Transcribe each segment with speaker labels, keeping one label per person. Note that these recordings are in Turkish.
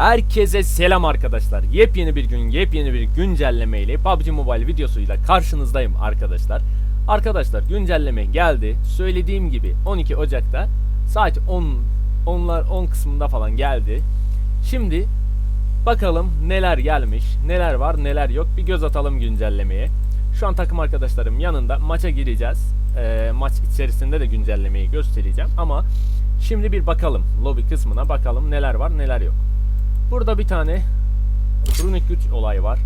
Speaker 1: Herkese selam arkadaşlar. Yepyeni bir gün, yepyeni bir güncelleme ile PUBG Mobile videosuyla karşınızdayım arkadaşlar. Arkadaşlar güncelleme geldi. Söylediğim gibi 12 Ocak'ta saat 10 onlar 10 kısmında falan geldi. Şimdi bakalım neler gelmiş, neler var, neler yok. Bir göz atalım güncellemeye. Şu an takım arkadaşlarım yanında maça gireceğiz. Ee, maç içerisinde de güncellemeyi göstereceğim ama şimdi bir bakalım lobi kısmına bakalım neler var, neler yok. Burada bir tane runik güç olayı var.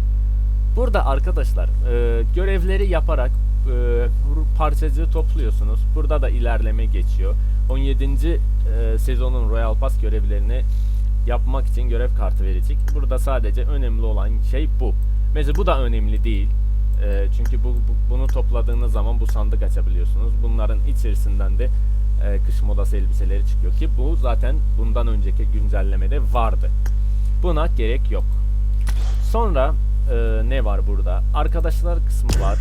Speaker 1: Burada arkadaşlar e, görevleri yaparak e, parçacığı topluyorsunuz. Burada da ilerleme geçiyor. 17. e, sezonun Royal Pass görevlerini yapmak için görev kartı verecek. Burada sadece önemli olan şey bu. Mesela bu da önemli değil. E, çünkü bu, bu- bunu topladığınız zaman bu sandık açabiliyorsunuz. Bunların içerisinden de e, kış modası elbiseleri çıkıyor ki bu zaten bundan önceki güncellemede vardı. Buna gerek yok. Sonra e, ne var burada? Arkadaşlar kısmı var.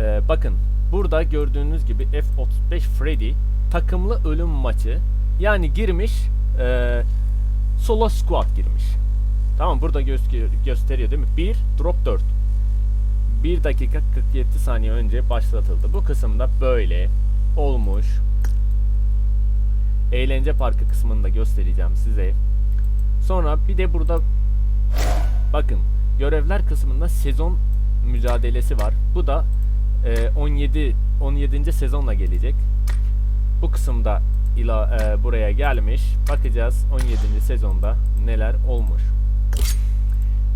Speaker 1: E, bakın burada gördüğünüz gibi F-35 Freddy takımlı ölüm maçı yani girmiş e, solo squad girmiş. Tamam burada göster- gösteriyor değil mi? 1 drop 4. 1 dakika 47 saniye önce başlatıldı. Bu kısımda böyle olmuş. Eğlence parkı kısmını da göstereceğim size. Sonra bir de burada bakın görevler kısmında sezon mücadelesi var. Bu da e, 17 17. sezonla gelecek. Bu kısımda ila e, buraya gelmiş. Bakacağız 17. sezonda neler olmuş.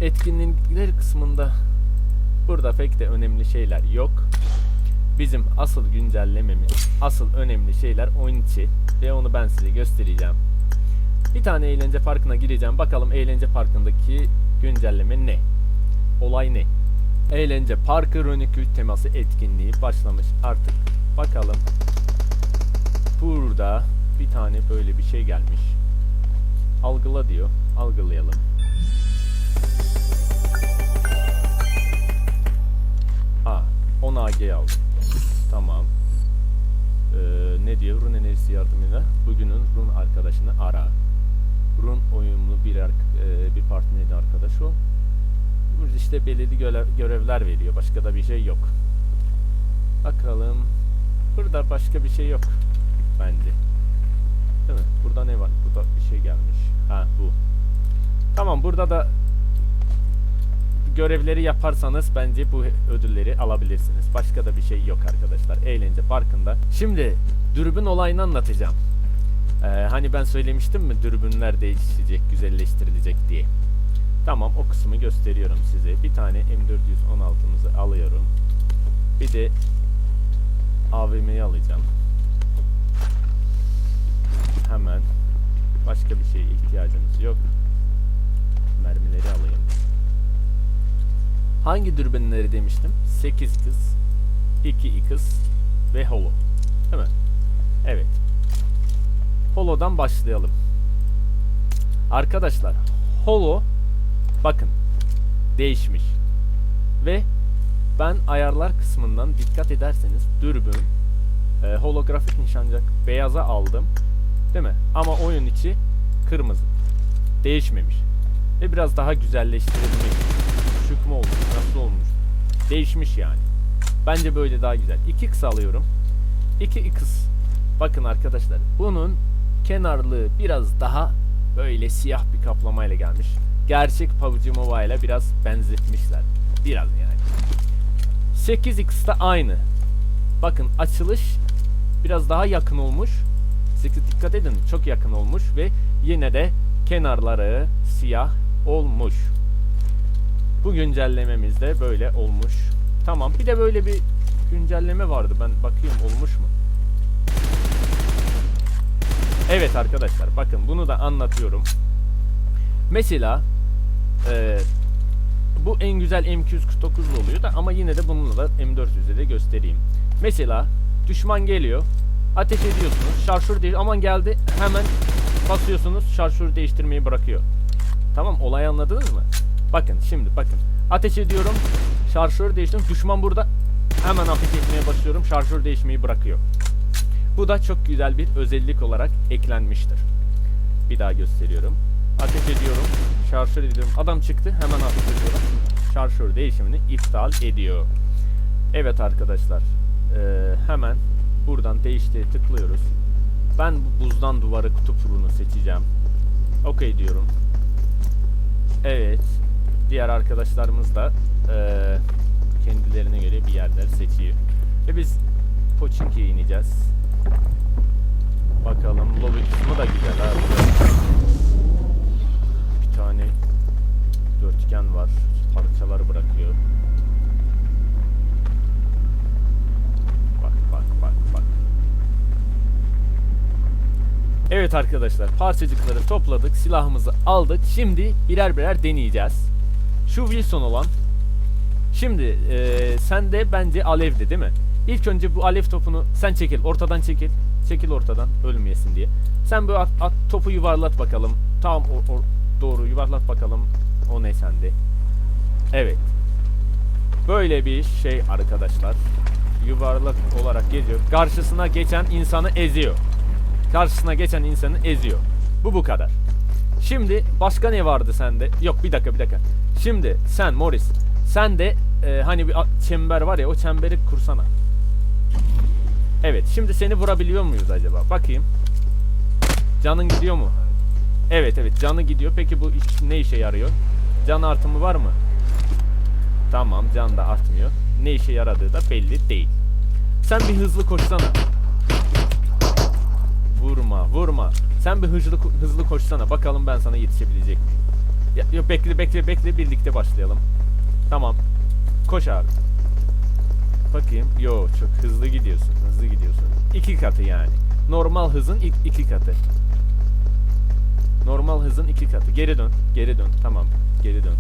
Speaker 1: Etkinlikler kısmında burada pek de önemli şeyler yok. Bizim asıl güncellememiz, asıl önemli şeyler oyun içi ve onu ben size göstereceğim. Bir tane eğlence parkına gireceğim. Bakalım eğlence parkındaki güncelleme ne? Olay ne? Eğlence parkı Rönikül teması etkinliği başlamış artık. Bakalım. Burada bir tane böyle bir şey gelmiş. Algıla diyor. Algılayalım. Ha, 10 AG aldım. Tamam. Ee, ne diyor? Run enerjisi yardımıyla bugünün Run arkadaşını ara. Run uyumlu bir e, bir partneri arkadaş o. Burada işte belirli görevler veriyor. Başka da bir şey yok. Bakalım. Burada başka bir şey yok. Bence. Değil mi? Burada ne var? Burada bir şey gelmiş. Ha bu. Tamam burada da görevleri yaparsanız bence bu ödülleri alabilirsiniz. Başka da bir şey yok arkadaşlar. Eğlence parkında. Şimdi dürbün olayını anlatacağım. Ee, hani ben söylemiştim mi dürbünler değişecek, güzelleştirilecek diye. Tamam o kısmı gösteriyorum size. Bir tane M416'mızı alıyorum. Bir de AVM'yi alacağım. Hemen. Başka bir şeye ihtiyacımız yok. Mermileri alayım. Hangi dürbünleri demiştim? 8 kız, 2 ikız ve holo. Değil mi? Evet. Holo'dan başlayalım. Arkadaşlar, holo bakın değişmiş. Ve ben ayarlar kısmından dikkat ederseniz dürbün e, holografik nişancak beyaza aldım. Değil mi? Ama oyun içi kırmızı. Değişmemiş. Ve biraz daha güzelleştirilmiş. Şık mı olmuş? Nasıl olmuş? Değişmiş yani. Bence böyle daha güzel. 2 x alıyorum. 2 x. Bakın arkadaşlar bunun kenarlığı biraz daha böyle siyah bir kaplamayla gelmiş. Gerçek PUBG Mobile'a biraz benzetmişler. Biraz yani. 8x de aynı. Bakın açılış biraz daha yakın olmuş. 8 dikkat edin çok yakın olmuş ve yine de kenarları siyah olmuş. Bu güncellememizde böyle olmuş. Tamam bir de böyle bir güncelleme vardı. Ben bakayım olmuş mu? Evet arkadaşlar bakın bunu da anlatıyorum. Mesela eee, bu en güzel M249 oluyor da ama yine de bununla da M400'de de göstereyim. Mesela düşman geliyor. Ateş ediyorsunuz. Şarjör değil aman geldi. Hemen basıyorsunuz. Şarjörü değiştirmeyi bırakıyor. Tamam olayı anladınız mı? Bakın şimdi bakın. Ateş ediyorum. Şarjör değiştiriyorum. Düşman burada. Hemen ateş etmeye başlıyorum. Şarjör değişmeyi bırakıyor. Bu da çok güzel bir özellik olarak eklenmiştir. Bir daha gösteriyorum. Ateş ediyorum. Şarjör ediyorum. Adam çıktı. Hemen ateş ediyorum. Şarjör değişimini iptal ediyor. Evet arkadaşlar. Ee, hemen buradan değişti tıklıyoruz. Ben bu buzdan duvarı kutu purunu seçeceğim. Okey diyorum. Evet. Diğer arkadaşlarımız da eee, kendilerine göre bir yerler seçiyor. Ve biz Pochinki'ye ineceğiz. Bakalım lobi kısmı da güzel. Burada Bir tane dörtgen var. Parçaları bırakıyor. Bak bak bak bak. Evet arkadaşlar parçacıkları topladık. Silahımızı aldık. Şimdi birer birer deneyeceğiz. Şu Wilson olan. Şimdi eee sen de bence alevdi değil mi? İlk önce bu alev topunu sen çekil. Ortadan çekil. Çekil ortadan ölmeyesin diye. Sen bu at, at- topu yuvarlat bakalım. Tam o, o- doğru yuvarlat bakalım. O ne sende? Evet. Böyle bir şey arkadaşlar. Yuvarlak olarak geziyor. Karşısına geçen insanı eziyor. Karşısına geçen insanı eziyor. Bu bu kadar. Şimdi başka ne vardı sende? Yok bir dakika bir dakika. Şimdi sen Morris sen de e, hani bir çember var ya o çemberi kursana. Evet şimdi seni vurabiliyor muyuz acaba? Bakayım. Canın gidiyor mu? Evet evet canı gidiyor. Peki bu iş, ne işe yarıyor? Can artımı var mı? Tamam can da artmıyor. Ne işe yaradığı da belli değil. Sen bir hızlı koşsana. Vurma, vurma. Sen bir hızlı hızlı koşsana. Bakalım ben sana yetişebilecek miyim? Ya, yok bekle, bekle, bekle. Birlikte başlayalım. Tamam. Koş abi. Bakayım. Yo, çok hızlı gidiyorsun. Hızlı gidiyorsun. İki katı yani. Normal hızın ilk iki katı. Normal hızın iki katı. Geri dön. Geri dön. Tamam. Geri dön.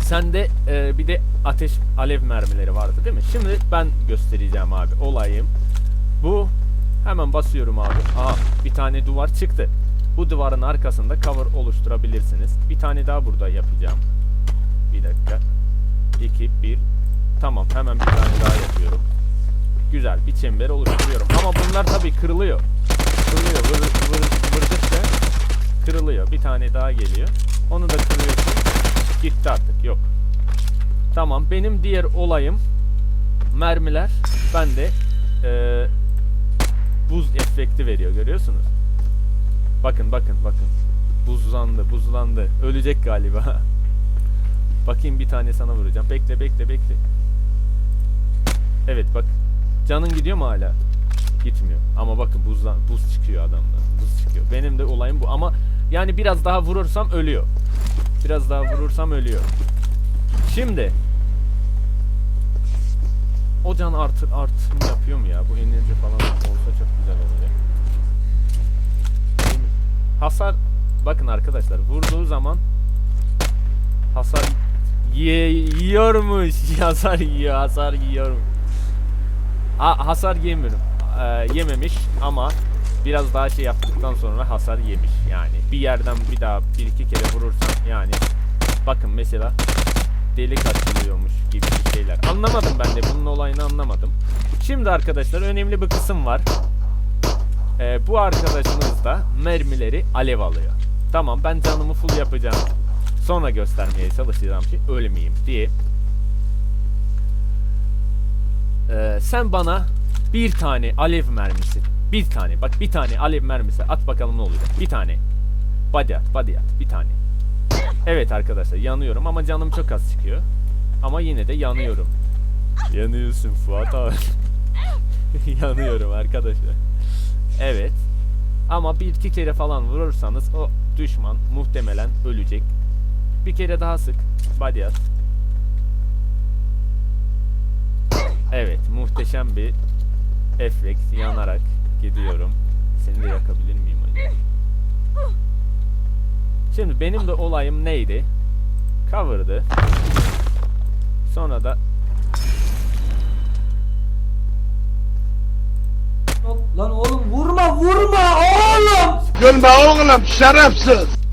Speaker 1: Sende e, bir de ateş alev mermileri vardı değil mi? Şimdi ben göstereceğim abi olayım. Bu hemen basıyorum abi. Aa bir tane duvar çıktı. Bu duvarın arkasında cover oluşturabilirsiniz. Bir tane daha burada yapacağım. Bir dakika. 2 1 Tamam hemen bir tane daha yapıyorum. Güzel bir çember oluşturuyorum. Ama bunlar tabii kırılıyor. Kırılıyor. Vır, vır, vırdıkça kırılıyor. Bir tane daha geliyor. Onu da kırıyorsun. Gitti artık. Yok. Tamam. Benim diğer olayım mermiler bende eee buz efekti veriyor. Görüyorsunuz. Bakın bakın bakın. Buzlandı, buzlandı. Ölecek galiba. Bakayım bir tane sana vuracağım. Bekle bekle bekle. Evet bak. Canın gidiyor mu hala? Gitmiyor. Ama bakın buzdan buz çıkıyor adamdan. Buz çıkıyor. Benim de olayım bu ama yani biraz daha vurursam ölüyor. Biraz daha vurursam ölüyor. Şimdi o can artır artım yapıyor mu ya? Bu enerji falan olsa çok güzel olacak. Hasar bakın arkadaşlar vurduğu zaman hasar yiyormuş. hasar yiyor, hasar yiyor. A, hasar yemiyorum. Ee, yememiş ama biraz daha şey yaptıktan sonra hasar yemiş yani. Bir yerden bir daha bir iki kere vurursan yani bakın mesela delik açılıyormuş gibi bir şeyler. Anlamadım ben de bunun olayını anlamadım. Şimdi arkadaşlar önemli bir kısım var. Ee, bu arkadaşımız da mermileri alev alıyor. Tamam ben canımı full yapacağım. Sonra göstermeye çalışacağım ki ölmeyeyim diye. Ee, sen bana bir tane alev mermisi, bir tane bak bir tane alev mermisi at bakalım ne olacak. Bir tane. Body at, body at, bir tane. Evet arkadaşlar yanıyorum ama canım çok az çıkıyor. Ama yine de yanıyorum. Yanıyorsun Fuat abi. yanıyorum arkadaşlar. Evet. Ama bir iki kere falan vurursanız o düşman muhtemelen ölecek. Bir kere daha sık. Body at. Evet muhteşem bir efekt yanarak gidiyorum. Seni de yakabilir miyim acaba? Şimdi benim de olayım neydi? Cover'dı. Sonra da
Speaker 2: Lan oğlum vurma vurma oğlum.
Speaker 3: Gülme oğlum şerefsiz.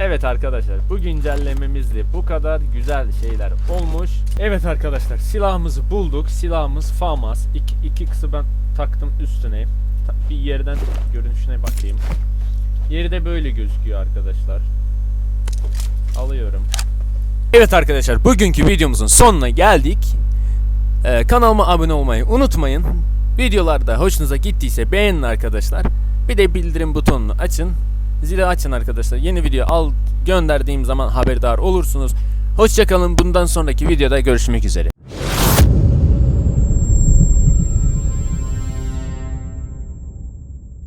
Speaker 1: Evet arkadaşlar bu güncellememizde bu kadar güzel şeyler olmuş. Evet arkadaşlar silahımızı bulduk. Silahımız FAMAS. İki, iki kısı ben taktım üstüne. Bir yerden görünüşüne bakayım. Yeri de böyle gözüküyor arkadaşlar. Alıyorum. Evet arkadaşlar bugünkü videomuzun sonuna geldik. Ee, kanalıma abone olmayı unutmayın. Videolarda hoşunuza gittiyse beğenin arkadaşlar. Bir de bildirim butonunu açın. Zili açın arkadaşlar. Yeni video al gönderdiğim zaman haberdar olursunuz. Hoşçakalın. Bundan sonraki videoda görüşmek üzere.